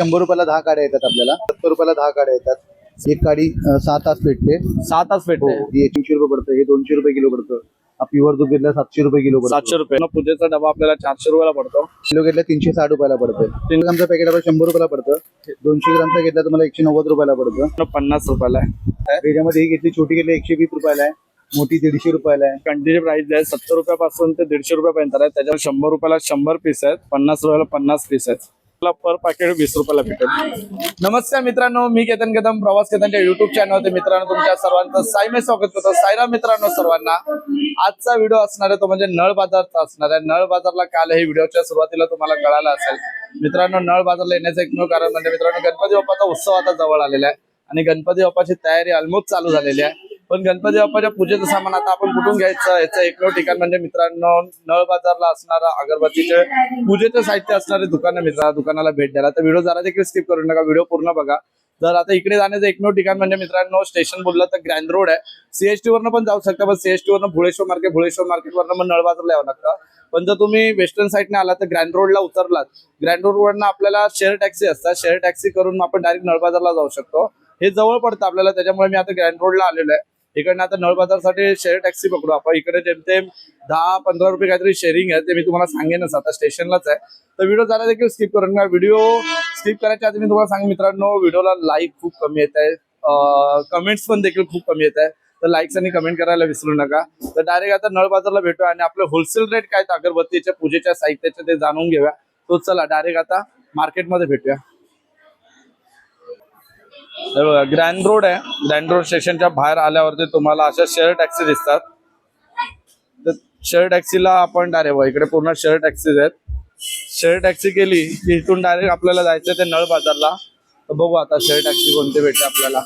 शंभर रुपयाला दहा काड्या येतात आपल्याला. सत्तर रुपयाला दहा काड्या येतात. एक काडी अं, सहा तास पेटते सहा तास हो भेटते. हे तीनशे रुपये पडतं हे दोनशे रुपये किलो पडतं. हा प्युअर दूध घेतला सातशे रुपये किलो पडतो. सातशे रुपये. पूजेचा डबा आपल्याला चारशे रुपयाला पडतो. किलो घेतला तीनशे साठ रुपयाला पडतं. तीन ग्रामचं पॅकेट आपल्याला शंभर रुपयाला पडतं. दोनशे ग्रामचा घेतला तुम्हाला एकशे नव्वद रुपयाला पडतं. पन्नास रुपयाला आहे. त्याच्यामध्ये ही घेतली छोटी घेतली एकशे वीस रुपयाला आहे. मोठी दीडशे रुपयाला आहे. कंटिन्यू प्राइस आहे सत्तर रुपयापासून ते दीडशे रुपयापर्यंत आहे. त्याच्यावर शंभर रुपयाला शंभर पीस आहेत पन्नास रुपयाला पन्नास पीस आहेत. पर पॅकेट वीस रुपयाला भेटेल. नमस्कार मित्रांनो मी केतन कदम प्रवास केतनच्या युट्यूब चॅनल ते मित्रांनो तुमच्या सर्वांचं सायमे स्वागत करतो. सायरा मित्रांनो सर्वांना आजचा व्हिडिओ असणार आहे तो म्हणजे नळ बाजारचा असणार आहे. नळ बाजारला काल हे व्हिडिओच्या सुरुवातीला तुम्हाला कळालं असेल. मित्रांनो नळ बाजारला येण्याचं एकमेव कारण म्हणजे मित्रांनो गणपती बाप्पाचा उत्सव आता जवळ आलेला आहे. आणि गणपती बाप्पाची तयारी ऑलमोस्ट चालू झालेली आहे. पण गणपती बाप्पाच्या पूजेचं सामान आता आपण कुठून घ्यायचं? याचं एकमेव ठिकाण म्हणजे मित्रांनो नळ बाजारला असणारा अगरबत्तीचे पूजेचं साहित्य असणारे दुकानं मित्र दुकानाला भेट द्यायला. तर व्हिडिओ जरा देखील स्किप करू नका व्हिडिओ पूर्ण बघा. जर आता इकडे जाण्याचं एकमेव ठिकाण म्हणजे मित्रांनो स्टेशन बोललं तर ग्रँड रोड आहे. सीएसटी वरनं पण जाऊ शकता पण सीएसटी वरनं भुळेश्वर मार्केट भुळेश्वर मार्केट वरनं मग नळ बाजारला यावं लागतं. पण जर तुम्ही वेस्टर्न साईडने आला तर ग्रँड रोडला उतरलात. ग्रँड रोड वरनं आपल्याला शेअर टॅक्सी असतात. शेअर टॅक्सी करून आपण डायरेक्ट नळ बाजारला जाऊ शकतो. हे जवळ पडतं आपल्याला त्याच्यामुळे मी आता ग्रँड रोडला आलेलो आहे. इकडनं आता नळ बाजारसाठी शेअर टॅक्सी पकडू आपण. इकडे जेमतेम दहा पंधरा रुपये काहीतरी शेअरिंग आहे ते मी तुम्हाला सांगेनच. आता स्टेशनलाच आहे. तर व्हिडिओ झाला देखील स्किप करून नका व्हिडिओ स्किप करायच्या आधी मी तुम्हाला सांग मित्रांनो व्हिडिओला लाईक खूप कमी येत आहे. कमेंट्स पण देखील खूप कमी येत आहे. तर लाईक्स आणि कमेंट करायला विसरू नका. तर डायरेक्ट आता नळ बाजारला भेटू आणि आपले होलसेल रेट काय अगरबत्तीच्या पूजेच्या साहित्याचे ते जाणून घेऊया. तो चला डायरेक्ट आता मार्केटमध्ये भेटूया. हे बघा ग्रँड रोड आहे. ग्रँड रोड स्टेशनच्या बाहेर आल्यावरती तुम्हाला अशा शेअर टॅक्सी दिसतात. तर शेअर टॅक्सीला आपण डायरेक्ट इकडे पूर्ण शेअर टॅक्सीज आहेत. शेअर टॅक्सी केली की इथून डायरेक्ट आपल्याला जायचं ते नळ बाजारला. तर बघू आता शेअर टॅक्सी कोणती भेटते आपल्याला.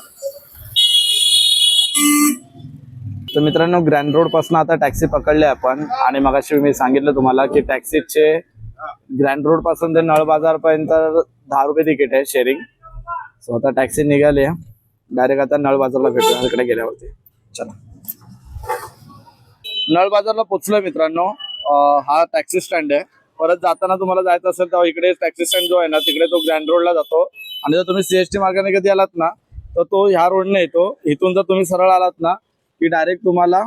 तर मित्रांनो ग्रँड रोडपासून आता टॅक्सी पकडली आपण. आणि मगाशी मी सांगितलं तुम्हाला की टॅक्सीचे ग्रँड रोडपासून ते नळ बाजारपर्यंत दहा रुपये तिकीट आहे शेअरिंग सो आता टॅक्सी निघाली डायरेक्ट आता नळ बाजारला भेटूया तिकडे गेल्यावरती. चला. नळ बाजारला पोचलोय मित्रांनो. हा टॅक्सी स्टँड आहे. परत जाताना तुम्हाला जायचं असेल तर इकडे टॅक्सी स्टँड जो आहे ना तिकडे तो ग्रँड रोडला जातो. आणि जर तुम्ही सीएसटी मार्गाने कधी आलात ना तर तो ह्या रोडने येतो. इथून जर तुम्ही सरळ आलात ना की डायरेक्ट तुम्हाला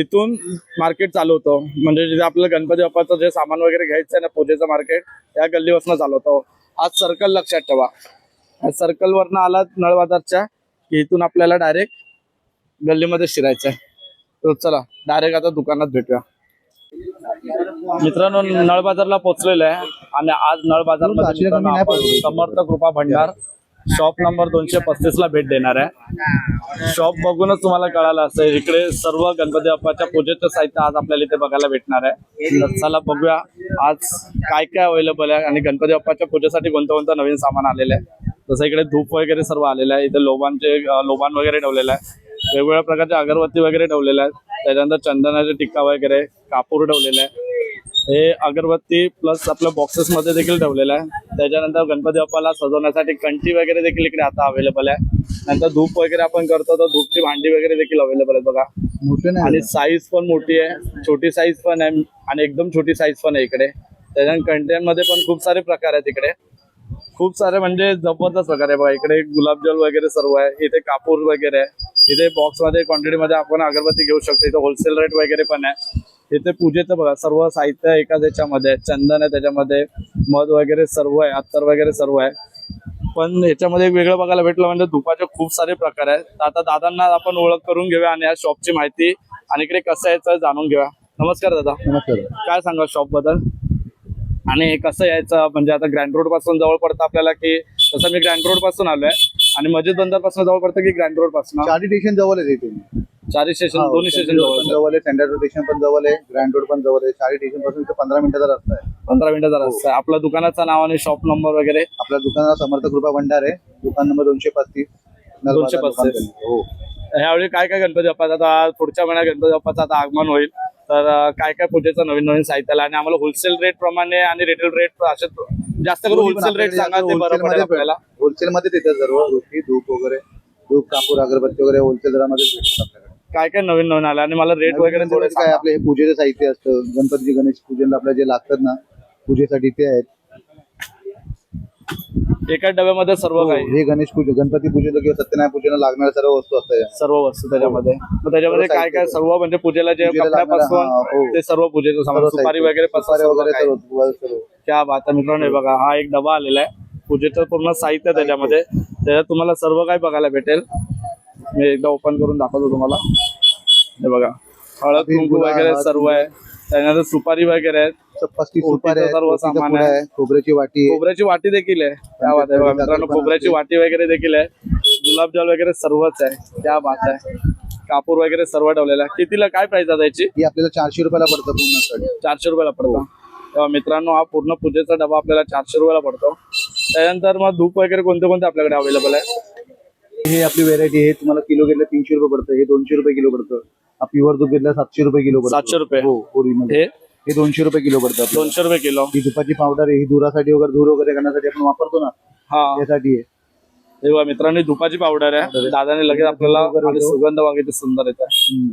इथून मार्केट चालू होतं. म्हणजे जिथे आपल्याला गणपती बाप्पाचं जे सामान वगैरे घ्यायचं आहे ना पूजेचं मार्केट त्या गल्लीपासून चालू आज सर्कल लक्षात ठेवा. सर्कल वरनं आलात नळ बाजारच्या की इथून आपल्याला डायरेक्ट गल्लीमध्ये शिरायचं आहे. तर चला डायरेक्ट आता दुकानात भेटूया. मित्रांनो नळ बाजारला पोहोचलेलो आहे. आणि आज नळ बाजार. समर्थ कृपा भंडार शॉप नंबर दोनशे पस्तीस ला भेट देणार आहे. शॉप बघूनच तुम्हाला कळालं असेल इकडे सर्व गणपती बाप्पाच्या पूजेचं साहित्य आज आपल्याला इथे बघायला भेटणार आहे. चला बघूया आज काय काय अवेलेबल आहे. आणि गणपती बाप्पाच्या पूजेसाठी कोणतं कोणतं नवीन सामान आलेलं आहे. जसं इकडे धूप वगैरे सर्व आलेलं आहे. इथे लोबांचे लोबान वगैरे ठेवलेलं आहे. वेगवेगळ्या प्रकारच्या अगरबत्ती वगैरे ठेवलेल्या आहेत त्याच्यानंतर चंदनाचे टिक्का वगैरे कापूर ठेवलेला आहे. हे अगरबत्ती प्लस आपल्या बॉक्सेस मध्ये देखील ठेवलेलं आहे. त्याच्यानंतर गणपती बाप्पाला सजवण्यासाठी कंठी वगैरे देखील इकडे आता अवेलेबल आहे. नंतर धूप वगैरे आपण करतो तर धूपची भांडी वगैरे देखील अवेलेबल आहेत बघा. मोठे आणि साईज पण मोठी आहे. छोटी साईज पण आहे आणि एकदम छोटी साईज पण आहे इकडे. त्याच्यानंतर कंटेन मध्ये पण खूप सारे प्रकार आहेत इकडे. खूप सारे म्हणजे जबरदस्त प्रकार बघा. इकडे गुलाबजल वगैरे सर्व आहे इथे कापूर वगैरे आहे. इथे बॉक्समध्ये क्वांटिटी मध्ये आपण अगरबत्ती घेऊ शकतो. इथे होलसेल रेट वगैरे पण आहे. इथे पूजेचं बघा सर्व साहित्य एकाच याच्यामध्ये चंदन आहे त्याच्यामध्ये. मध वगैरे सर्व आहे अत्तर वगैरे सर्व आहे. पण ह्याच्यामध्ये एक वेगळं बघायला भेटलं म्हणजे धुपाचे खूप सारे प्रकार आहेत. आता दादांना आपण ओळख करून घेऊया आणि या शॉपची माहिती आणि इकडे कसं यायचं जाणून घेऊया. नमस्कार दादा. नमस्कार. काय सांगा शॉपबद्दल? आणि कसं यायचं म्हणजे आता ग्रँड रोडपासून जवळ पडतं आपल्याला की तसं मी ग्रँड रोडपासून आलोय. आणि मस्जिद बंदरपासून जवळ पडतं की ग्रँड रोडपासून? चारी स्टेशन जवळ आहे इथे. चारी स्टेशन हा, दोन्ही स्टेशन पण जवळ जवळ आहे सेंट्रल स्टेशन पण जवळ आहे ग्रँड रोड पण जवळ आहे. चारी स्टेशनपासून इथे पंधरा मिनिटाचा रस्ता आहे. पंधरा मिनिटाचा रस्ता आहे. आपल्या दुकानाचं नाव आणि शॉप नंबर वगैरे? आपल्या दुकानात समर्थ कृपा भंडार आहे. दुकान नंबर दोनशे पस्तीस. दोनशे पस्तीस. हो. ह्यावेळी काय काय गणपती बाप्पाचं? आता पुढच्या महिन्यात गणपती बाप्पाचं आता आगमन होईल. तर काय काय पूजेचं नवीन नवीन साहित्य आलं आणि आम्हाला होलसेल रेट प्रमाणे आणि रिटेल रेट असे जास्त करून होलसेल रेट सांगा ते बरं पडेल आपल्याला. होलसेल मध्ये येतात सर्व गोष्टी धूप वगैरे धूप कापूर अगरबत्ती वगैरे होलसेल दरामध्ये भेटतात आपल्याकडे. काय काय नवीन नवीन आलं आणि मला रेट वगैरे थोडे काय आपले हे पूजेचं साहित्य असतं गणपती गणेश पूजनला आपल्याला जे लागतात ना पूजेसाठी ते आहेत. एकाच डब्यामध्ये सर्व हो, काही हे गणेश पूजन गणपती पूजन किंवा सत्यनारायण पूजेला लागणाऱ्या सर्व वस्तू असतात या. सर्व वस्तू त्याच्यामध्ये मग त्याच्यामध्ये काय काय. सर्व म्हणजे पूजेला जे पूजेला लागणारं, हा, कपड्यापासून. ते सर्व पूजेचं सामान सर्व सुपारी साहित्य. वगैरे पासून सर्व वगैरे काही. सर्व सर्व. क्या बात आहे मित्रांनो हे बघा हा एक डबा आलेला आहे पूजेचं पूर्ण साहित्य त्याच्यामध्ये त्याच्यात तुम्हाला सर्व काही बघायला भेटेल मी एकदा ओपन करून दाखवतो तुम्हाला हे बघा हळद कुंकू वगैरे सर्व आहे त्यानंतर सुपारी वगैरे आहेत. ओटीचं सुपारी आहे सर्व ओटीचा सामान पुडा आहे. आहे खोबऱ्याची वाटी आहे. खोबऱ्याची वाटी देखील आहे. क्या बात आहे बघा मित्रांनो खोबऱ्याची वाटी वगैरे देखील आहे. गुलाबजल वगैरे सर्वच आहे. क्या बात आहे. कापूर वगैरे सर्व ठेवलेलं आहे. कितीला काय प्राइस आहे त्याची ही आपल्याला चारशे रुपयाला पडतं पूर्ण साडी चारशे रुपयाला पडतो. तेव्हा मित्रांनो हा पूर्ण पूजेचा डबा आपल्याला चारशे रुपयाला पडतो. त्यानंतर मग धूप वगैरे कोणते कोणते आपल्याकडे अवेलेबल आहे? हे आपली व्हेरायटी आहे. तुम्हाला किलो घेतलं तीनशे रुपये पडतं. हे दोनशे रुपये किलो पडतं. हा प्युअर दूध घेतलं सातशे रुपये किलो पडतं सातशे रुपये. हो ओरिजिनल हे? हे दोनशे रुपये किलो पडतं आपल्याला. दोनशे रुपये किलो. ही दुपाची पावडर आहे ही धुरासाठी वगैरे धूर वगैरे करण्यासाठी आपण वापरतो ना हा. त्यासाठी आहे. हे बघा मित्रांनो ही धुपाची पावडर आहे. दादाने लगेच आपल्याला आणि सुगंध किती सुंदर येत हम्म.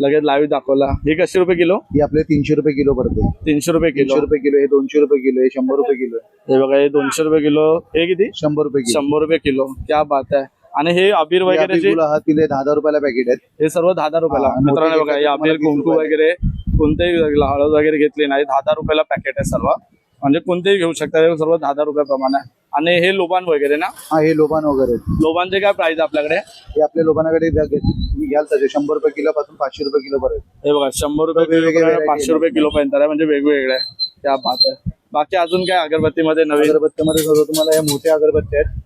लगेच लाईव्ह दाखवला. हे कशे रुपये किलो? ही आपल्याला तीनशे रुपये किलो पडते. तीनशे रुपये तीनशे किलो रुपये किलो हे दोनशे रुपये किलो हे शंभर रुपये किलो आहे. हे बघा हे दोनशे रुपये किलो. हे किती? शंभर रुपये किलो. शंभर रुपये किलो. क्या बात आहे. आणि हे अबीर हे वगैरे जे हा तिले दहा दहा रुपयाला पॅकेट आहेत. हे सर्व दहा दहा रुपयाला. हा, मित्रांनो मोठे बघा हे अबीर कुंकू 20 वगैरे कोणतेही हळद वगैरे घेतली नाही दहा दहा रुपयाला पॅकेट आहे सर्व. म्हणजे कोणतेही घेऊ शकता हे सर्व दहा दहा रुपयाप्रमाणे आहे. आणि हे लोबान वगैरे ना? हा हे लोबान वगैरे. लोबानचे काय प्राइस आपल्याकडे? हे आपल्या घेतली- तुम्ही घ्याल तसे. शंभर रुपये किलो पासून पाचशे रुपये किलो पर्यंत. हे बघा शंभर रुपये वेगवेगळे पाचशे रुपये किलो पर्यंत आहे म्हणजे वेगवेगळे. आहे त्या बात आहे. बाकी अजून काय अगरबत्तीमध्ये नवीन? अगरबत्त्यामध्ये सर्व तुम्हाला या मोठ्या अगरबत्त्या आहेत.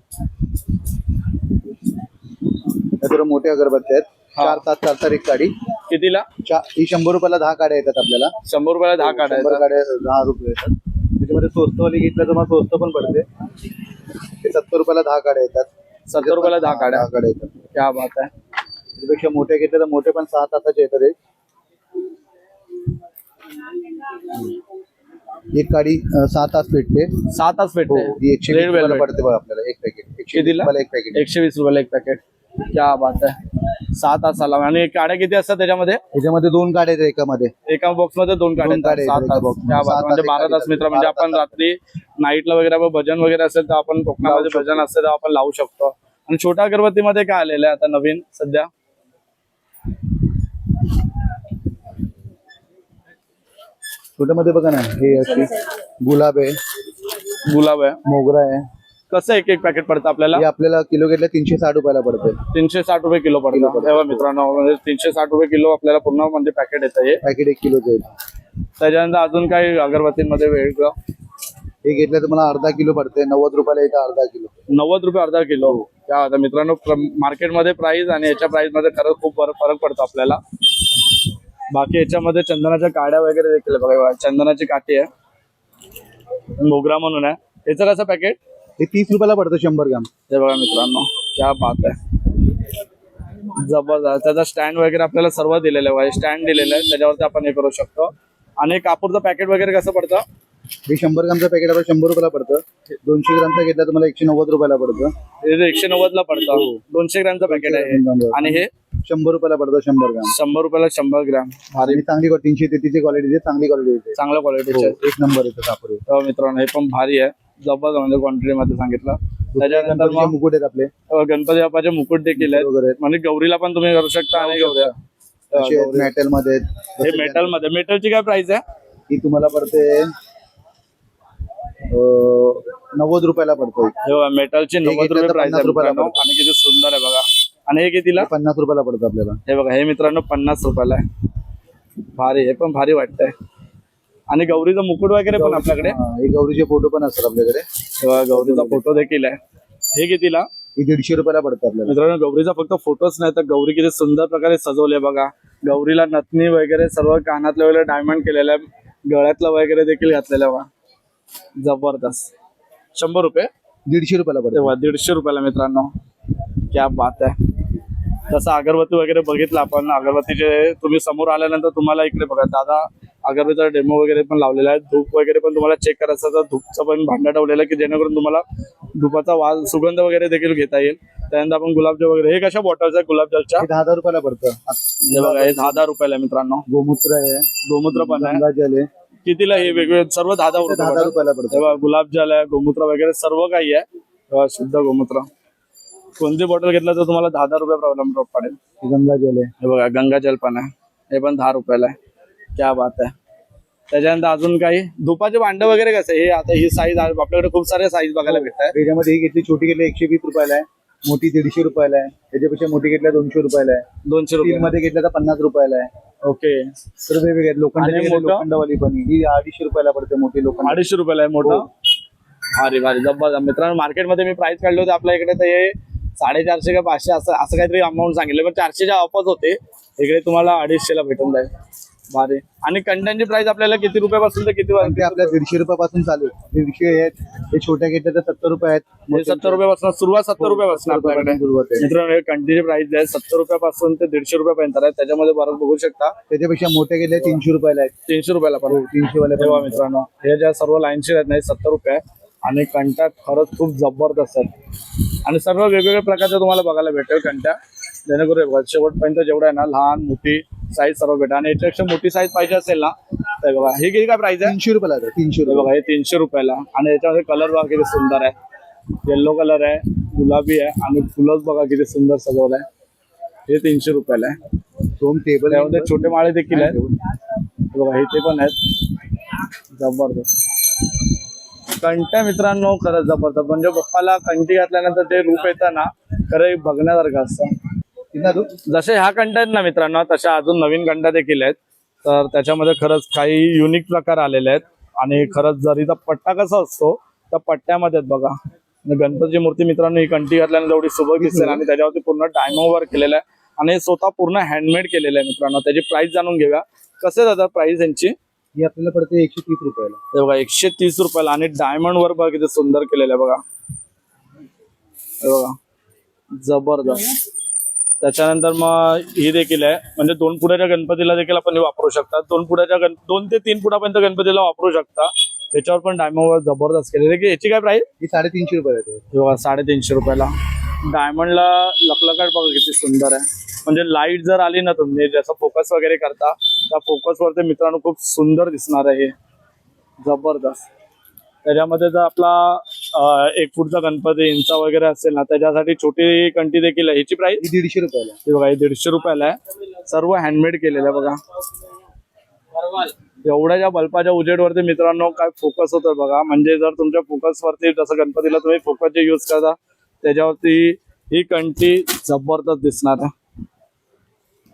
सर्व मोठ्या अगरबत्त्या आहेत. हा. चार तास चार एक काडी कितीला? चा- ही शंभर रुपयाला दहा काड्या येतात आपल्याला. शंभर रुपयाला दहा शंभर काढायचा काड्या दहा रुपये येतात. त्याच्यामध्ये स्वस्तवाली घेतलं तर मग स्वस्त पण पडते. ते सत्तर रुपयाला दहा काड्या येतात. सत्तर रुपयाला दहा काड्या. दहा काड्या येतात. क्या बात आहे. त्यापेक्षा मोठे घेतले तर मोठे पण सहा तासाचे येतात एक. एक काडी अं, सहा तास पेटते सहा तास हो भेटते. ही एकशे वीस रुपयाला वेल्वेट पडते बघा आपल्याला. एक पॅकेट एकशे वीस कितीला? रुपयाला एक पॅकेट एकशे वीस रुपयाला एक पॅकेट क्या बात आहे सहा तासाला आणि काड्या किती असतात त्याच्यामध्ये? त्याच्यामध्ये दोन काड्या आहेत एकामध्ये. एका बॉक्समध्ये दोन दोन काढे सहा एका तास box मध्ये. सहा बात म्हणजे तास बारा एका तास मित्र म्हणजे बारा आपण तास. रात्री नाईटला वगैरे आपण भजन वगैरे असेल तर आपण कोकणामध्ये भजन असेल तर आपण लावू शकतो. आणि छोट्या अगरबत्तीमध्ये काय आलेलं आहे आता नवीन सध्या? छोट्यामध्ये बघा ना हे अशी गुलाब आहे. गुलाब आहे. मोगरा आहे. कसं एक एक पॅकेट पडतं आपल्याला? हे आपल्याला किलो घेतलं तीनशे साठ रुपयाला पडते. तीनशे साठ रुपये किलो पडतं. तेव्हा मित्रांनो म्हणजे तीनशे साठ रुपये किलो आपल्याला पूर्ण म्हणजे पॅकेट येतं हे. पॅकेट एक किलोचं आहे त्याच्यानंतर अजून काही अगरबत्तीमध्ये वेगळं हे घेतलं तर मला अर्धा किलो पडते. नव्वद रुपयाला येतं अर्धा किलो. नव्वद रुपये अर्धा किलो. त्या आता मित्रांनो मार्केटमध्ये प्राइस आणि याच्या प्राइसमध्ये खरंच खूप फरक फरक पडतो आपल्याला. बाकी याच्यामध्ये चंदनाच्या काड्या वगैरे देखील आहे. बघा, चंदनाची काठी आहे. मोगरा म्हणून आहे. याचं कसं पॅकेट हे तीस रुपयाला पडतं शंभर ग्राम. हे बघा मित्रांनो क्या बात आहे. जबरदस्त. त्याचा स्टँड वगैरे आपल्याला सर्व दिलेलं आहे. स्टँड दिलेलं आहे. त्याच्यावरती आपण हे करू शकतो. आणि कापूरचं पॅकेट वगैरे कसं पडतं? हे शंभर ग्रामचं पॅकेट आपण शंभर रुपयाला पडतं. दोनशे ग्रामचं घेतलं तर मला एकशे नव्वद रुपयाला पडतं. हे जे एकशे नव्वद ला पडतं दोनशे ग्रॅमचं पॅकेट आहे हे. आणि हे? शंभर रुपयाला पडतं शंभर ग्राम. शंभर रुपयाला शंभर ग्रॅम. भारी. आणि चांगली क्वा- तीनशे तेहतीसची क्वालिटी चांगली क्वालिटी चांगल्या क्वालिटीचे हो, एक नंबर येतं कापड हे. तर मित्रांनो हे पण भारी आहे. जबरदस्त म्हणजे क्वांटिटी मध्ये सांगितलं. त्याच्यानंतर मग मुकुट आहेत आपले. अ, गणपती बाप्पाचे मुकुट देखील आहेत. वगैरे. म्हणजे गौरीला पण तुम्ही करू शकता आणि गौऱ्या अ, गौरी- मेटलमध्ये आहेत. हे मेटलमध्ये. मेटलची काय प्राइस आहे? ही तुम्हाला पडते अं, नव्वद रुपयाला पडते हे बघा, मेटलची नव्वद घेतलं रुपये तर प्राइस आहे 50 रुपयाला मित्रांनो. पडतं. आणि किती सुंदर आहे बघा. आणि हे कितीला? पन्नास रुपयाला पडतं आपल्याला. हे बघा हे मित्रांनो पन्नास रुपयाला आहे. भारी हे पण भारी वाटतंय. आणि गौरीचं मुकुट वगैरे पण आपल्याकडे. हा, गौरीचे फोटो पण असतात आपल्याकडे. हे बघा, गौरीचा फोटो देखील आहे. हे कितीला? ही दीडशे रुपयाला पडतं आपल्याला. मित्रांनो गौरीचा फक्त फोटोच नाही तर गौरी किती सुंदर प्रकारे सजवले बघा. गौरीला नथनी वगैरे सर्व कानातले वगैरे डायमंड केलेलं आहे गळ्यातलं वगैरे देखील घातलेलं बघा. जबरदस्त. शंभर रुपये? दीडशे रुपयाला पडतं. तेव्हा दीडशे रुपयाला मित्रांनो. क्या बात आहे. तसं अगरबत्ती वगैरे बघितलं आपण. अगरबत्तीचे तुम्ही समोर आल्यानंतर तुम्हाला इकडे बघा. दादा अगरबत्तीचा डेमो वगैरे पण लावलेला आहे. धूप वगैरे पण तुम्हाला चेक करायचं तर धूपचं पण भांडं ठेवलेलं की जेणेकरून तुम्हाला धुपाचा वास सुगंध वगैरे देखील घेता येईल. त्यानंतर आपण गुलाबजल वगैरे हे कशा बॉटल्स आहे गुलाबजलच्या हे दहा दहा रुपयाला पडतं. हे बघा हे दहा दहा रुपयाला आहे मित्रांनो. गोमूत्र आहे. गोमूत्र पण आहे. गंगाजल आहे. कितीला हे वेगवेगळे सर्व दहा दहा दहा दहा रुपये रुपयाला पडतो. तेव्हा गुलाबजल आहे गोमूत्र वगैरे सर्व काही आहे. शुद्ध गोमूत्र. कोणती बॉटल घेतला तर तुम्हाला दहा दहा रुपये प्रॉब्लेम पडेल. गंगा जल आहे. हे बघा गंगाजल पण आहे. हे पण दहा रुपयाला आहे. क्या बात आहे त्याच्यानंतर अजून काही? धुपाचे भांड वगैरे कसं? हे आता ही साईज आपल्याकडे खूप सारे साईज बघायला भेटतात त्याच्यामध्ये ही घेतली छोटी घेतली एकशे वीस रुपयाला आहे. मोठी दीडशे रुपयाला आहे. त्याच्यापेक्षा मोठी घेतल्या दोनशे रुपयाला आहे. दोनशे रुपये. मध्ये घेतल्या तर पन्नास रुपयाला आहे. ओके. तर वेगवेगळे मोठं? लोखंडवाली पण. ही अडीचशे रुपयाला पडते मोठी लोखंड. अडीचशे रुपयाला आहे मोठं? भारी भारी. जबरदस्त. मित्रांनो मार्केटमध्ये मी प्राइस काढले होते. आपल्या इकडे तर हे साडेचारशे का पाचशे असं असं काहीतरी अमाऊंट सांगितलं. पण चारशेच्या ऑफच होते. इकडे तुम्हाला अडीचशेला भेटून जाईल. भारी. आणि कंटनची प्राइस आपल्याला किती रुपयापासून तर किती ते आपल्या दीडशे रुपयापासून चालू आहे. दीडशे आहेत. हे छोट्या घेतल्या तर सत्तर रुपये आहेत. हे सत्तर रुपयापासून सुरुवात सत्तर रुपयापासून आपल्याकडे. सुरुवात आहे. मित्रांनो हे कंटीची प्राइस आहे. सत्तर रुपयापासून ते दीडशे रुपयापर्यंत आहे. त्याच्यामध्ये बरं बघू शकता. त्याच्यापेक्षा मोठ्या घेतल्या तीनशे रुपयाला आहेत. तीनशे रुपयाला पण. तीनशे वाल्या तेव्हा मित्रांनो हे ज्या सर्व लाईनशीट आहेत नाही सत्तर रुपये. आणि कंटा खरंच खूप जबरदस्त आहेत. आणि सर्व वेगवेगळ्या प्रकारच्या तुम्हाला बघायला भेटेल कंट्या जेणेकरून शेवटपर्यंत जेवढं आहे ना लहान मोठी साईज सर्व भेटेल. आणि याच्यापेक्षा मोठी साईज पाहिजे असेल ना तर बघा हे किती काय प्राइस आहे? तीनशे रुपयाला आहे, तीनशे रुपये बघा हे तीनशे रुपयाला. आणि याच्यामध्ये कलर बघा किती सुंदर आहे. येल्लो कलर आहे गुलाबी आहे आणि फुलंच बघा किती सुंदर सजवलं आहे. हे तीनशे रुपयाला आहे. दोन टेबल त्यामध्ये छोटे माळे देखील आहेत. हे बघा हे ते पण आहेत. जबरदस्त. कंट्या मित्रांनो खरंच जबरदस्त. म्हणजे पप्पाला कंटी घातल्यानंतर ते रूप येतं ना खरं बघण्यासारखं असतं. जसे ह्या आहेत ना मित्रांनो तशा अजून नवीन कंट्या देखील आहेत. तर त्याच्यामध्ये खरंच काही युनिक प्रकार आलेले आहेत. आणि खरंच जरीचा पट्टा कसा असतो त्या पट्ट्यामध्ये आहेत बघा. गणपतीची मूर्ती मित्रांनो ही कंटी घातल्यानंतर एवढी सुबक दिसेल आणि त्याच्यावरती पूर्ण डायमंड वर्क केलेलं आहे. आणि स्वतः पूर्ण हँडमेड केलेलं आहे मित्रांनो. त्याची प्राइस जाणून घेऊया. कसे जातात प्राइस यांची? ही आपल्याला पडते एकशे तीस रुपयाला. बघा एकशे तीस रुपयाला. आणि डायमंड वर बघा किती सुंदर केलेलं आहे बघा. बघा. जबरदस्त. त्याच्यानंतर मग ही देखील आहे. म्हणजे दोन फुटाच्या गणपतीला देखील आपण हे वापरू शकता. दोन फुटाच्या गण दोन ते तीन फुटापर्यंत गणपतीला वापरू शकता. त्याच्यावर पण डायमंड वर जबरदस्त केलेलं. आहे की याची काय प्राइस ही साडेतीनशे बघा साडेतीनशे रुपयाला. डायमंडला लखलखाट बघा किती सुंदर आहे. म्हणजे लाइट जर आली ना तुम्ही जसं फोकस वगैरे करता त्या फोकस वरती मित्रांनो खूप सुंदर दिसणार आहे हे. जबरदस्त. त्याच्यामध्ये जर आपला एक फूटचा गणपती इंचा वगैरे असेल ना त्याच्यासाठी छोटी कंटी देखील आहे. ह्याची प्राइस ही दीडशे रुपयाला हे बघा हे दीडशे रुपयाला आहे. सर्व हँडमेड केलेलं आहे बघा. एवढ्या ज्या बल्बाच्या उजेडवरती मित्रांनो काय फोकस होतोय बघा. म्हणजे जर तुमच्या फोकस वरती जसं गणपतीला तुम्ही फोकस जे युज करता त्याच्यावरती ही कंटी जबरदस्त दिसणार आहे.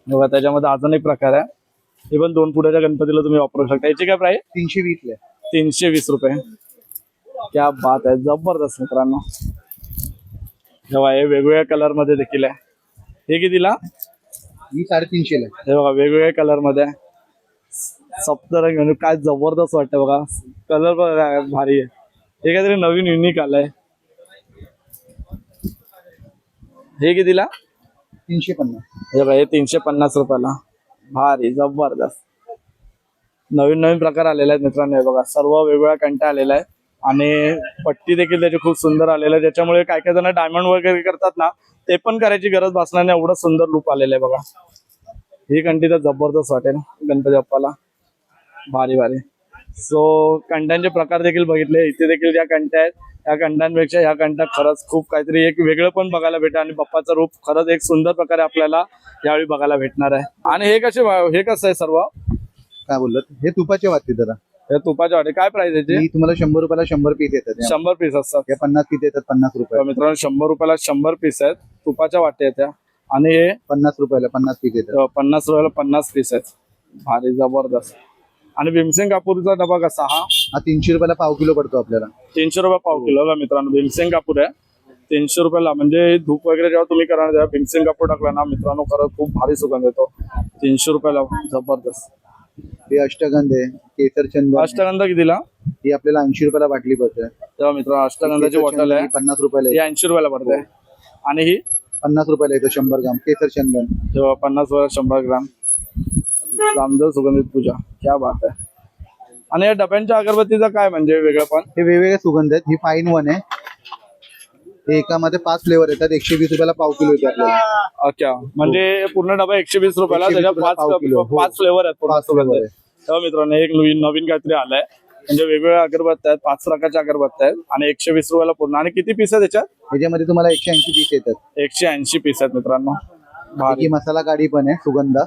बघा त्याच्यामध्ये अजून एक प्रकार आहे. हे पण दोन फुटाच्या गणपतीला तुम्ही वापरू शकता. याची काय प्राइस तीनशे आहे. तीनशे वीस रुपये. क्या बात आहे जबरदस्त मित्रांनो. जेव्हा हे वेगवेगळ्या कलरमध्ये देखील आहे. हे कितीला? ही साडेतीनशेला आहे. हे बघा वेगवेगळ्या कलरमध्ये. सप्तरंग म्हणजे काय जबरदस्त वाटतं बघा. कलर भारी आहे. हे काहीतरी नवीन युनिक आलंय. हे कितीला? तीनशे पन्नास हे बघा हे तीनशे पन्नास रुपयाला. भारी जबरदस्त. नवीन नवीन प्रकार आलेले आहेत मित्रांनो हे बघा. सर्व वेगवेगळ्या कंट्या आलेल्या आहेत. आणि पट्टी देखील त्याची खूप सुंदर आलेलं आहे. ज्याच्यामुळे काय काय जण डायमंड वगैरे करतात ना ते पण करायची गरज भासणार नाही. एवढं सुंदर लुक आलेलं आहे बघा. ही कंटी तर जबरदस्त वाटेल गणपती बाप्पाला. भारी भारी. सो कंट्यांचे प्रकार देखील बघितले. इथे देखील ज्या कंट्या आहेत त्या कंट्यांपेक्षा ह्या कंट्या खरंच खूप काहीतरी एक वेगळं पण बघायला भेटेल आणि बाप्पाचं रूप खरंच एक सुंदर प्रकारे आपल्याला यावेळी बघायला भेटणार आहे. आणि हे कसे हे कसं आहे सर्व? काय बोलत हे तुपाचे वाटते जरा. हे तुपाच्या वाटे. काय प्राइस याची ही तुम्हाला शंभर रुपयाला शंभर पीस येतात या. शंभर पीस असतात. या पन्नास पीस येतात पन्नास रुपये. तर मित्रांनो शंभर रुपयाला शंभर पीस आहेत. तुपाच्या वाट्या आहेत त्या आणि हे पन्नास रुपयाला पन्नास पीस येतात. अं, पन्नास रुपयाला पन्नास पीस आहेत. भारी जबरदस्त. आणि भीमसेन कापूरचा डबा कसा हा? हा तीनशे रुपयाला पाव किलो पडतो आपल्याला. तीनशे रुपये पाव किलो बघा मित्रांनो भीमसेन कापूर आहे. तीनशे रुपयाला म्हणजे धूप वगैरे जेव्हा तुम्ही करणार तेव्हा भीमसेन कापूर टाकला ना मित्रांनो खरंच खूप भारी सुगंध येतो. तीनशे रुपयाला जबरदस्त. हे अष्टगंध आहे केसर चंदन आहे. अष्टगंधा कितीला? ही आपल्याला ऐंशी रुपयाला बाटली पडते. तेव्हा मित्रांनो अष्टगंधाची बॉटल आहे. पन्नास रुपयाला ही. ऐंशी रुपयाला पडते. आणि ही? पन्नास रुपयाला येतो शंभर ग्राम केसर चंदन तेव्हा पन्नास वर शंभर ग्राम. रामदेव सुगंधित पूजा. क्या बात आहे. आणि या डब्यांच्या अगरबत्तीचं काय म्हणजे वेगळं पण? हे वेगवेगळे सुगंध आहेत. ही फाईन वन आहे. हे एकामध्ये पाच फ्लेवर येतात. एकशे वीस रुपयाला पाव किलो येते आपल्याला अच्छा. म्हणजे पूर्ण डबा एकशे वीस रुपयाला 120 त्याच्यात रुपयाला पाच पाव किलो, हो. पाच फ्लेवर आहेत पूर्ण पाच आहे. तेव्हा मित्रांनो एक नवीन नवीन काहीतरी आलंय. म्हणजे वेगवेगळ्या अगरबत्त्या आहेत पाच प्रकारच्या अगरबत्त्या आहेत आणि एकशे वीस रुपयाला पूर्ण. आणि किती पीस आहे त्याच्यात त्याच्यामध्ये तुम्हाला एकशे ऐंशी पीस येतात. एकशे ऐंशी पीस आहेत मित्रांनो. भारी. ही मसाला गाडी पण आहे सुगंधा.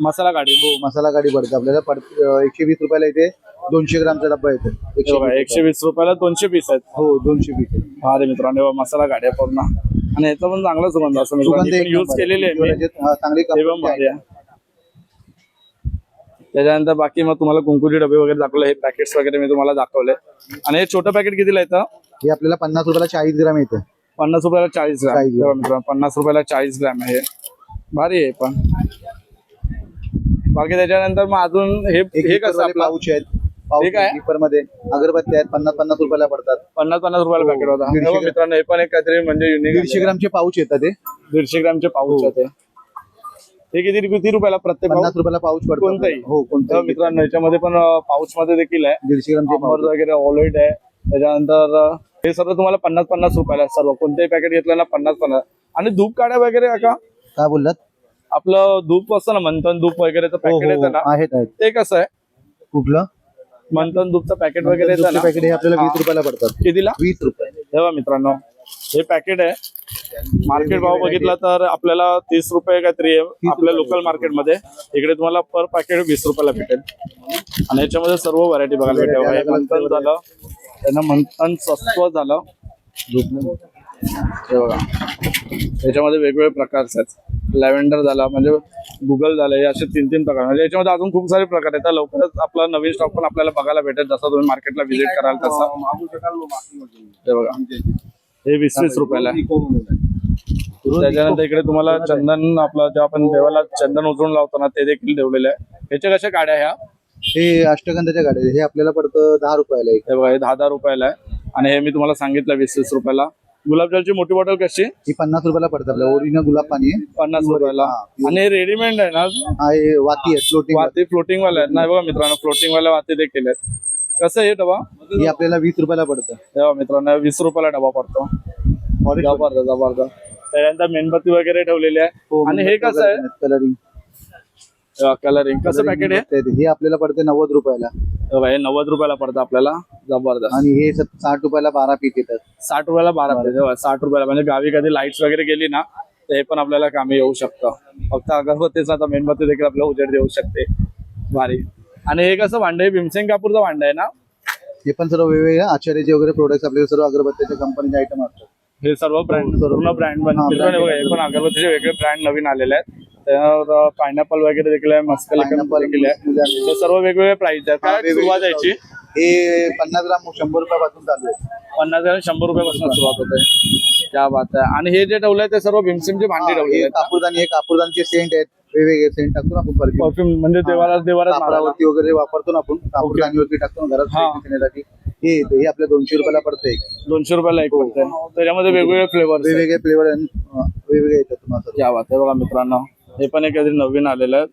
मसाला गाडी. हो मसाला गाडी पडते आपल्याला एकशे वीस रुपयाला इथे दोनशे ग्रामचा डब्बा येतो. हे एकशे बघा वीस एकशे वीस रुपयाला दोनशे पीस आहेत. हो दोनशे पीस. भारी मित्रांनो हे मसाला गाडी आहे पूर्ण. आणि याचा पण चांगला सुगंध असं सुगंध एक यूज नंबर केलेली आहे मी. याच्यात, हा, चांगली पण भारी आहे. त्याच्यानंतर बाकी मग तुम्हाला कुंकुची डबे वगैरे दाखवले हे पॅकेट्स वगैरे मी तुम्हाला दाखवले. आणि हे छोटं पॅकेट कितीला येतं हे आपल्याला पन्नास रुपयाला चाळीस ग्राम येते. पन्नास रुपयाला चाळीस ग्रॅम. 40 ग्रॅम. तेव्हा मित्रांनो पन्नास रुपयाला चाळीस ग्रॅम आहे हे. भारी आहे पण. बाकी त्याच्यानंतर मग अजून हे एक हे कसं आपलं? पाऊच आहेत. हे काय? लिपरमध्ये अगरबत्ती आहेत पन्नास पन्नास रुपयाला पडतात. पन्नास पन्नास रुपयाला हो, पॅकेट होता. दीडशे हे ग्रॅम. मित्रांनो हे पण एक काहीतरी म्हणजे युनिक दीडशे ग्रामचे पाऊच येतात ते दीडशे ग्रॅमचे पाऊच आहे ते हे. किती किती रुपयाला प्रत्येक पन्नास पाऊच रुपयाला पाऊच पडतो कोणताही. हो कोणताही. मित्रांनो याच्यामध्ये पण पाऊच मध्ये देखील आहे. दीडशे ग्रामचे पाऊच वगैरे ऑलिड आहे. त्याच्यानंतर अं, हे सर्व तुम्हाला पन्नास पन्नास रुपयाला आहे. सर्व कोणतेही पॅकेट घेतलं ना पन्नास पन्नास. आणि धूप काड्या वगैरे आहे का काय बोललात? आपलं धूप असतं ना मंथन धूप वगैरेचं हो, पॅकेट हो, येतं ना. आहेत आहेत. ते कसं आहे? कुठलं? मंथन धूपचं पॅकेट वगैरे येतं ना पॅकेट हे आपल्याला वीस रुपयाला पडतात. कितीला वीस रुपये. तेव्हा मित्रांनो हे पॅकेट आहे. मार्केट भाव बघितला तर आपल्याला तीस रुपये काहीतरी आहे आपल्या लोकल मार्केटमध्ये इकडे तुम्हाला पर पॅकेट वीस रुपयाला भेटेल. आणि याच्यामध्ये सर्व व्हरायटी बघायला भेटेल. मंथन झालं. त्यांना मंथन स्वस्त झालं. हे बघा. याच्यामध्ये वेगवेगळे प्रकारचे आहेत. लॅव्हेंडर झाला म्हणजे गुगल झालं हे असे तीन तीन प्रकार. म्हणजे याच्यामध्ये अजून खूप सारे प्रकार आहेत. लवकरच आपला नवीन स्टॉक पण आपल्याला बघायला भेटेल. जसं तुम्ही मार्केटला व्हिजिट कराल तसं. हे बघा. हे वीस वीस रुपयाला त्याच्यानंतर इकडे तुम्हाला चंदन आपलं जेव्हा आपण देवाला चंदन उजळून लावतो ना ते देखील ठेवलेले आहे. ह्याच्या कशा गाड्या ह्या? हे अष्टगंधाच्या गाड्या हे आपल्याला पडतं दहा रुपयाला हे बघा हे दहा दहा रुपयाला आहे. आणि हे मी तुम्हाला सांगितलं वीस वीस रुपयाला. गुलाबजलची मोठी बॉटल कशी? ही पन्नास रुपयाला पडतं आपल्याला. ओरिजिनल गुलाब पाणी आहे. पन्नास रुपयाला. आणि हे. रेडीमेड आहे ना? हा हे वाती आहे फ्लोटिंग वाती फ्लोटिंग वाले आहेत. नाही बघा मित्रांनो फ्लोटिंग वाल्या वाती देखील आहेत. कसं आहे हे डबा? ही आपल्याला वीस रुपयाला पडतं. तेव्हा मित्रांनो वीस रुपयाला डबा पडतो. जबरदस्त जबरदस्त. त्याच्यानंतर मेणबत्ती वगैरे ठेवलेली आहे. आणि हे कसं आहे? कलरिंग कलरिंग कसं पॅकेट आहे? हे आपल्याला पडते नव्वद रुपयाला. हे हे नव्वद रुपयाला पडतं आपल्याला. जबरदस्त. आणि हे साठ रुपयाला बारा पीस येतात. साठ रुपयाला बारा पडते तेव्हा साठ रुपयाला. म्हणजे गावी कधी लाईट्स वगैरे गेली ना तर हे पण आपल्याला कामी येऊ शकतं. फक्त अगरबत्तीच आता मेणबत्ती देखील आपल्याला उजेड देऊ शकते. भारी. आणि हे कसं भांड आहे? भीमसेन कापूरचं भांड आहे ना? हे पण सर्व वेगवेगळे आचार्याचे वगैरे प्रोडक्ट आपले सर्व अगरबत्तीच्या कंपनीचे आयटम असतात. हे सर्व ब्रँड सर्व. पूर्ण ब्रँड हा, हे पण अगरबत्तीचे वेगळे ब्रँड नवीन आलेले आहेत. त्यावर पायनॅपल वगैरे देखील आहे मस्कल देखील आहे. तर सर्व वेगवेगळे प्राइस आहेत. काय सुरुवात याची? हे पन्नास ग्राम शंभर रुपयापासून चालू आहे. पन्नास हजार शंभर रुपयापासून सुरुवात होते. त्या बात आहे. आणि हे जे ठेवलंय ते सर्व भीमसेनचे भांडी हे आहेत कापूरदानी हे कापूरदानचे सेंट आहेत. वेगवेगळे सेंट टाकतो ना आपण परफ्यूम. म्हणजे देवाला देवाला मारायला. कापडावरती वगैरे वापरतो ना आपण कापूरदानीवरती टाकतो ना घरात हा. देण्यासाठी. हे येतं. हे आपल्या दोनशे रुपयाला पडते दोनशे रुपयाला एक पडतंय. त्याच्यामध्ये वेगवेगळे फ्लेवर्स वेगवेगळे फ्लेवर वेगवेगळे येतात तुम्हाला. क्या बात आहे बघा मित्रांनो. हे पण एक काहीतरी नवीन आलेलं आहे.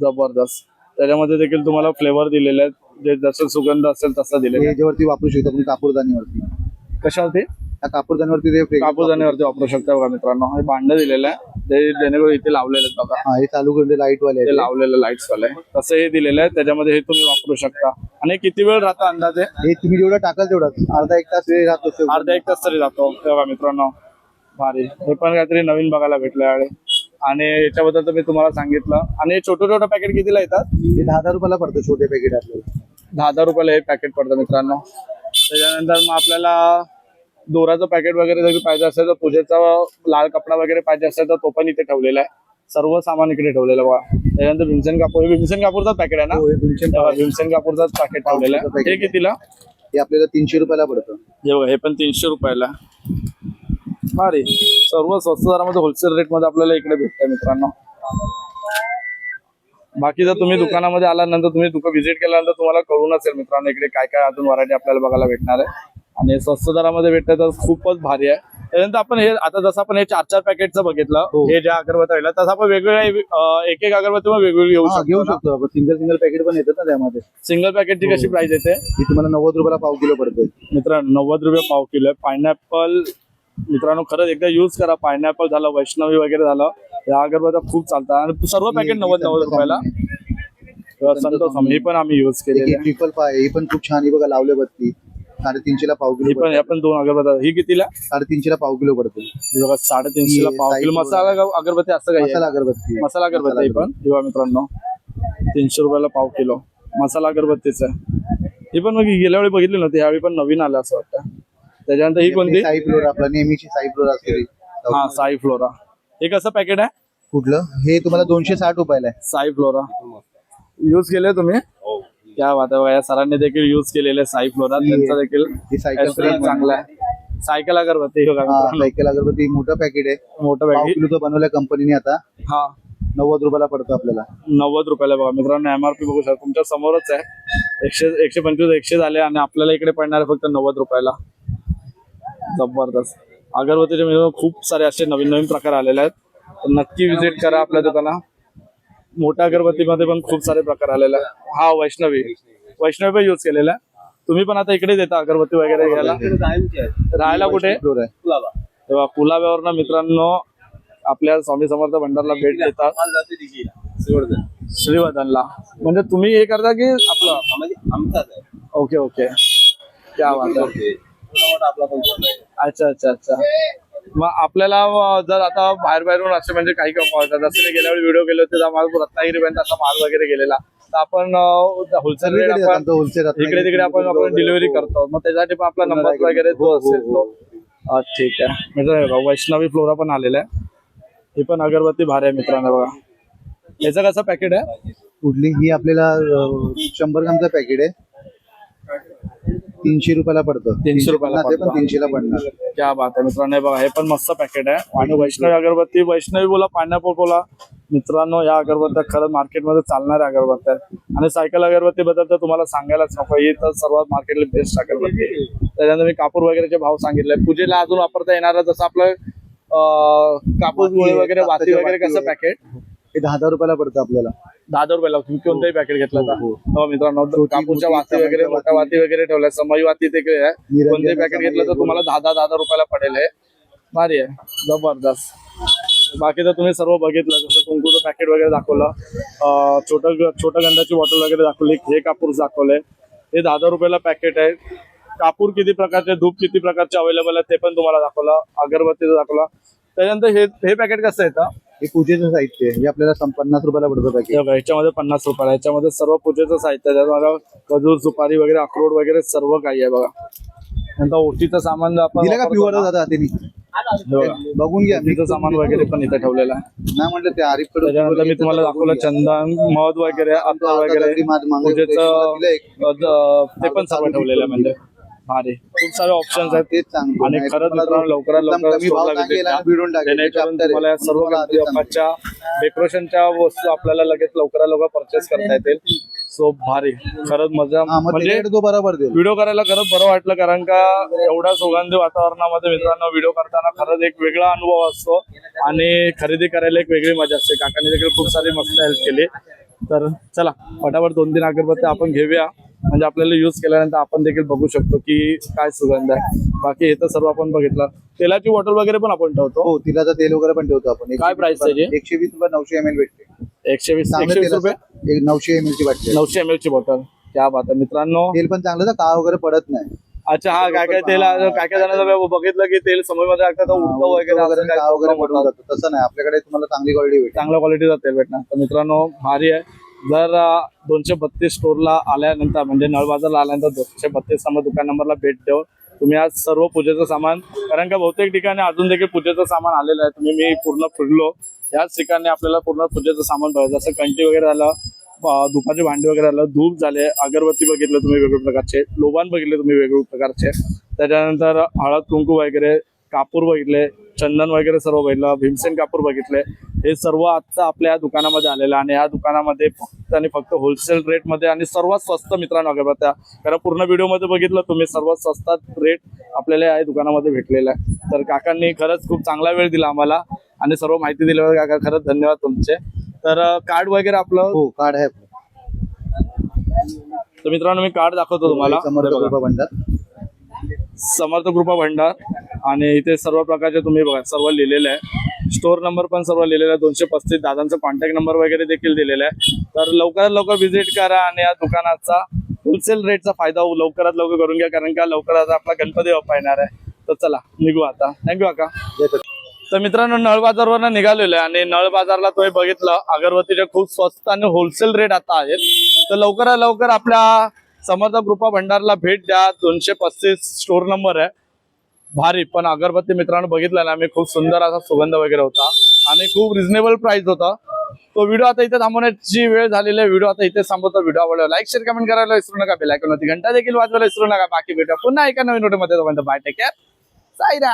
जबरदस्त. त्याच्यामध्ये देखील तुम्हाला फ्लेवर दिलेले आहेत. जे जसं सुगंध असेल तसं दिलेलं याच्यावरती वापरू शकतो आपण कापूरदानीवरती आहे कशावरती? त्या कापूरदानीवरती ते कापूरदानीवरती वापरू शकता बघा मित्रांनो. हे भांड दिलेलं आहे. ते जेणेकरून इथे लावलेले आहेत बघा. हा हे चालू करते लाइट वाले ते. लावलेलं लाईट्स वाले तसं हे दिलेलं आहे. त्याच्यामध्ये हे तुम्ही वापरू शकता. आणि किती वेळ राहतं अंदाजे? हे तुम्ही जेवढं टाकाल तेवढं अर्धा एक तास वेळ राहतो. अर्धा एक तास तरी जातो. हे बघा मित्रांनो. भारी. हे पण काहीतरी नवीन बघायला भेटलं यावेळी आणि याच्याबद्दल तर मी तुम्हाला सांगितलं. आणि हे छोटं छोटं पॅकेट कितीला येतात? हे दहा दहा रुपयाला पडतं छोटे पॅकेट आपल्याला. दहा दहा रुपयाला हे पॅकेट पडतं मित्रांनो. त्याच्यानंतर मग आपल्याला दोराचं पॅकेट वगैरे जर पाहिजे असेल तर पूजेचा लाल कपडा वगैरे पाहिजे असेल तर तो पण इथे ठेवलेला आहे. सर्व सामान इकडे ठेवलेलं बघा. त्याच्यानंतर भीमसेन कापूर हे भीमसेन कापूरचाच पॅकेट आहे ना? हो, हे भीमसेन तेव्हा भीमसेन कापूरचाच पॅकेट ठेवलेलं आहे. हे कितीला? हे आपल्याला तीनशे रुपयाला पडतं. हे बघा हे पण तीनशे रुपयाला. भारी सर्व स्वस्त दरामध्ये होलसेल रेटमध्ये आपल्याला इकडे भेटतंय मित्रांनो. बाकी जर तुम्ही दुकानामध्ये आल्यानंतर तुम्ही दुकान व्हिजिट केल्यानंतर तुम्हाला कळून असेल मित्रांनो इकडे काय काय अजून व्हरायटी आपल्याला बघायला भेटणार आहे. आणि स्वस्त दरामध्ये भेटतं तर खूपच भारी आहे. त्यानंतर आपण हे आता जसं आपण हे चार चार पॅकेटचं बघितलं हो. हे ज्या अगरबत्ती राहिलं तसं आपण वेगवेगळ्या एक एक अगरबत्ती मग वेगवेगळी घेऊ हा, घेऊ शकतो शकतो आपण. सिंगल सिंगल पॅकेट पण येतात ना त्यामध्ये. सिंगल पॅकेटची कशी प्राइस येते? ही तुम्हाला नव्वद रुपयाला पाव किलो पडते मित्रांनो नव्वद रुपये पाव किलो आहे. पायनॅपल मित्रांनो खरंच एकदा युज करा. पायनॅपल झालं वैष्णवी वगैरे झालं. या अगरबत्त्या खूप चालतात. आणि सर्व पॅकेट नव्वद नव्वद रुपयाला. किंवा संतोषम ही पण आम्ही युज आहे. ट्रिपल पाय ही पण खूप छान ही बघा लावले बत्ती साडेतीनशेला पाव ही किलो पण आपण दोन अगरबत्ती ही कितीला? साडेतीनशेला पाव किलो पडते. ही बघा साडेतीनशेला ही पाव किलो. मसाला ग- अगरबत्ती असं काही मसाला आहे? अगरबत्ती. मसाला अगरबत्ती आहे पण. बघा मित्रांनो तीनशे रुपयाला पाव किलो. मसाला अगरबत्तीच आहे. ही पण मग गेल्या वेळी बघितली नव्हती. ह्यावेळी पण नवीन आलं असं वाटतं. त्याच्यानंतर ही कोणती? साई फ्लोरा आपला नेहमीची साई फ्लोरा असते. हा साई फ्लोरा. हे कसं पॅकेट आहे? कुठलं? हे तुम्हाला दोनशे साठ रुपयाला आहे. साई फ्लोरा. युज केले तुम्ही? क्या बात आहे बघा या सरांनी देखील युज केलेले साई फ्लोरा. त्यांचा देखील चांगला आहे. सायकल अगरबत्ती. सायकल अगरबत्ती मोठं पॅकेट आहे. मोठं पॅकेट किलोचं बनवलंय कंपनीने आता. हा. नव्वद रुपयाला पडतो आपल्याला. नव्वद रुपयाला बघा मित्रांनो एमआरपी बघू शकता. तुमच्या समोरच आहे. एकशे एकशे पंचवीस एकशे झाले आणि आपल्याला इकडे पडणार फक्त नव्वद रुपयाला. जबरदस्त. अगरबत्तीचे मित्रांनो खूप सारे असे नवीन नवीन प्रकार आलेले आहेत. नक्की विजिट करा आपल्या दुकानात मोठ्या अगरबत्तीमध्ये पण खूप सारे प्रकार आलेले आहेत. हा वैष्णवी. वैष्णवी पण युज केलेला आहे. तुम्ही पण आता इकडे देता अगरबत्ती वगैरे घ्यायला. राहायला कुठे? तेव्हा कुलाब्यावरनं मित्रांनो आपल्या स्वामी समर्थ भंडारला भेट देतात. श्रीवर्धनला. म्हणजे तुम्ही हे करता की आपलं? Okay okay. क्या बात आहे. अच्छा अच्छा अच्छा. मग आपल्याला जर आता बाहेर बाहेरून असे म्हणजे काही जसं मी गेल्या वेळी व्हिडिओ केले होते आम्हाला रत्नागिरी पर्यंत असा माल वगैरे गेलेला. तर आपण होलसेल इकडे तिकडे आपण आपण डिलिव्हरी हो. करतो. मग त्याच्यासाठी पण आपला नंबर. वगैरे तो हो, हो, असेल हो. तो ठीक आहे. म्हणजे बघा, वैष्णवी फ्लोरा पण आलेला आहे. ही पण अगरबत्ती भारी आहे मित्रांनो बघा. याचं कसं पॅकेट आहे? कुठली ही आपल्याला शंभर ग्रामचं पॅकेट आहे. तीनशे रुपयाला पडतं. तीनशे रुपयाला पडतं. तीनशेला पडणार. क्या बात आहे मित्रांनो. हे बघा हे पण मस्त पॅकेट आहे. आणि वैष्णवी अगरबत्ती वैष्णवी बोला पायनॅपल बोला मित्रांनो या अगरबत्त्या खरंच मार्केटमध्ये चालणाऱ्या अगरबत्त्या आहेत. आणि सायकल अगरबत्ती बद्दल तर तुम्हाला सांगायलाच नको. ही तर सर्वात मार्केटला बेस्ट अगरबत्ती. आहे. त्याच्यानंतर मी कापूर वगैरेचे भाव सांगितले. पूजेला अजून वापरता येणारा जसं आपलं अं, कापूस गोळे वगैरे वाती वगैरे कसं पॅकेट हे दहा दहा रुपयाला पडतं आपल्याला. दहा दहा रुपयाला तुम्ही कोणतंही पॅकेट घेतलं तर. हो, हो. मित्रांनो कापूरच्या मोठी, वाती वगैरे मोठ्या वाती. वगैरे ठेवल्या समई वाती ते आहे. निरंजन कोणतेही पॅकेट घेतलं तर तुम्हाला दहा दहा दहा दहा रुपयाला पडेल हे. भारी आहे. जबरदस्त. बाकी तर तुम्ही सर्व बघितलं जसं कुंकूचं पॅकेट वगैरे दाखवलं अं, छोटं ग- छोटं गंधाची बॉटल वगैरे दाखवली हे कापूर दाखवले हे दहा दहा रुपयाला पॅकेट आहे. कापूर किती प्रकारचे धूप किती प्रकारचे अवेलेबल आहेत ते पण तुम्हाला दाखवलं अगरबत्तीचं दाखवलं. त्याच्यानंतर हे हे पॅकेट कसं येतं हे पूजेचं साहित्य आहे. हे आपल्याला सं- पन्नास रुपयाला पडतं पॅकेट हे बघा, याच्यामध्ये पन्नास रुपयाला याच्यामध्ये सर्व पूजेचं साहित्य आहे. त्याच्यामध्ये खजूर सुपारी वगैरे अक्रोड वगैरे सर्व काही आहे बघा. नंतर ओटीचं सामान आपण दिलं का वापरतो प्युअर ना, दादा त्यांनी? हे बघा. बघून घ्या. ओटीचं सामान वगैरे पण इथे ठेवलेलं आहे. नाही म्हटलं ते आरिफकडे त्याच्यानंतर मी तुम्हाला दाखवलं चंदन मध वगैरे अत्तर वगैरे पूजेचं अ, ज- ते पण सर्व ठेवलेलं आहे म्हणजे. भारी. खूप सारे ऑप्शन्स आहेत. तेच चांगलं आणि खरंच मित्रांनो लवकरात लवकर कमी भाव स्टोरला सांगेल visit आणि द्या. भिडून टाकेल. जेणेकरून chapter आहे. तुम्हाला या सर्व तुम्हाला गणपती आधीच सांगतो. बाप्पाच्या डेकोरेशनच्या वस्तू आपल्याला लगेच लवकरात लवकर परचेस करता येतील. सो भारी. खरंच मजा हा मग म्हणजे तो बरोबर देईल. व्हिडिओ करायला खरंच बरं वाटलं कारण का एवढ्या सुगंधी वातावरणामध्ये मित्रांनो व्हिडिओ करताना खरंच एक वेगळा अनुभव असतो. आणि खरेदी करायला एक वेगळी मजा असते. काकांनी देखील खूप सारी मस्त हेल्प केली. तर चला फटाफट दोन तीन अगरबत्ती आपण घेऊया. म्हणजे आपल्याला यूज केल्यानंतर आपण देखील बघू शकतो की काय सुगंध आहे. बाकी हे तर सर्व आपण बघितलं. तेलाची बॉटल वगैरे पण आपण ठेवतो. हो तिला तेल वगैरे पण ठेवतो आपण. काय रुपये- त्याची? एकशे वीस रुपये नऊशे एम एल भेटते. एकशे वीस एकशे वीस रुपये? नऊशे एम एल ची वाटते नऊशे एम एल ची बॉटल क्या बात मित्रांनो. तेल पण चांगलं तर का वगैरे पडत नाही. अच्छा हा काय काय तेल काय काय जणांचं बघितलं की तेल समयमध्ये लागतं तर उडतं वगैरे वगैरे तसं नाही. आपल्याकडे तुम्हाला चांगली क्वालिटी भेटेल. चांगल्या क्वालिटीचा तेल भेटणार. तर मित्रांनो भारी आहे. जर दोनशे बत्तीस स्टोरला आल्यानंतर म्हणजे नळ बाजारला आल्यानंतर दोनशे बत्तीस नंबर दुकान नंबरला भेट देऊन तुम्ही आज सर्व पूजेचं सामान कारण का बहुतेक ठिकाणी अजून देखील पूजेचं सामान आलेलं आहे. तुम्ही मी पूर्ण फिरलो. याच ठिकाणी आपल्याला पूर्ण पूजेचं सामान पाहिजे जसं कंटी वगैरे झालं धुपाचे भांडे वगैरे आलं धूप झाले अगरबत्ती बघितलं तुम्ही वेगवेगळ्या प्रकारचे लोबान बघितले तुम्ही वेगवेगळ्या प्रकारचे. त्याच्यानंतर हळद कुंकू वगैरे कापूर बघितले चंदन वगैरे सर्व बघितलं भीमसेन कापूर बघितले. हे सर्व आता आपल्या या दुकानामध्ये आलेलं आणि या दुकानामध्ये फक्त आणि फक्त होलसेल रेटमध्ये आणि सर्वात स्वस्त मित्रांनो अगरबत्त्या कारण पूर्ण व्हिडिओमध्ये बघितलं तुम्ही सर्वात स्वस्तात रेट आपल्याला या दुकानामध्ये भेटलेला आहे. तर काकांनी खरंच खूप चांगला वेळ दिला आम्हाला आणि सर्व माहिती दिल्यावर काका खरंच धन्यवाद तुमचे. तर कार्ड वगैरे आपलं? हो कार्ड आहे. तर मित्रांनो मी कार्ड दाखवतो तुम्हाला. समर्थ हे बघा. कृपा भंडार. समर्थ कृपा भंडार. आणि इथे सर्व प्रकारचे तुम्ही बघा सर्व लिहिलेलं आहे. स्टोर नंबर पण सर्व लिहिलेला आहे. दोनशे पस्तीस दादांचा कॉन्टॅक्ट नंबर वगैरे देखील दिलेला आहे. तर लवकरात लवकर व्हिजिट करा आणि या दुकानाचा होलसेल रेटचा फायदा लवकरात लवकर करून घ्या. कारण का लवकरात आपला गणपती बाप्पा येणार आहे. तर चला निघू आता. थँक्यू काका. देतो. तर मित्रांनो नळ बाजारवरनं निघालेलो आहे आणि नळ बाजारला तुम्ही बघितलं. अगरबत्तीचे खूप स्वस्त आणि होलसेल रेट आता आहेत. तर लवकरात लवकर आपल्या समर्थ कृपा भंडारला भेट द्या. दोनशे पस्तीस स्टोर नंबर आहे. भारी पण अगरबत्ती मित्रांनो बघितलं ना मी खूप सुंदर असा सुगंध वगैरे होता. आणि खूप रिझनेबल प्राइस होता. तो व्हिडिओ आता इथे थांबवण्याची वेळ झालेली आहे. व्हिडिओ आता इथे थांबवतो. व्हिडिओ आवडला लाईक शेअर कमेंट करायला विसरू नका. बेल होती घंटा देखील वाजवायला विसरू नका. बाकी भेटा पुन्हा एका नवीन नोटमध्ये बाय टेक केअर साईरा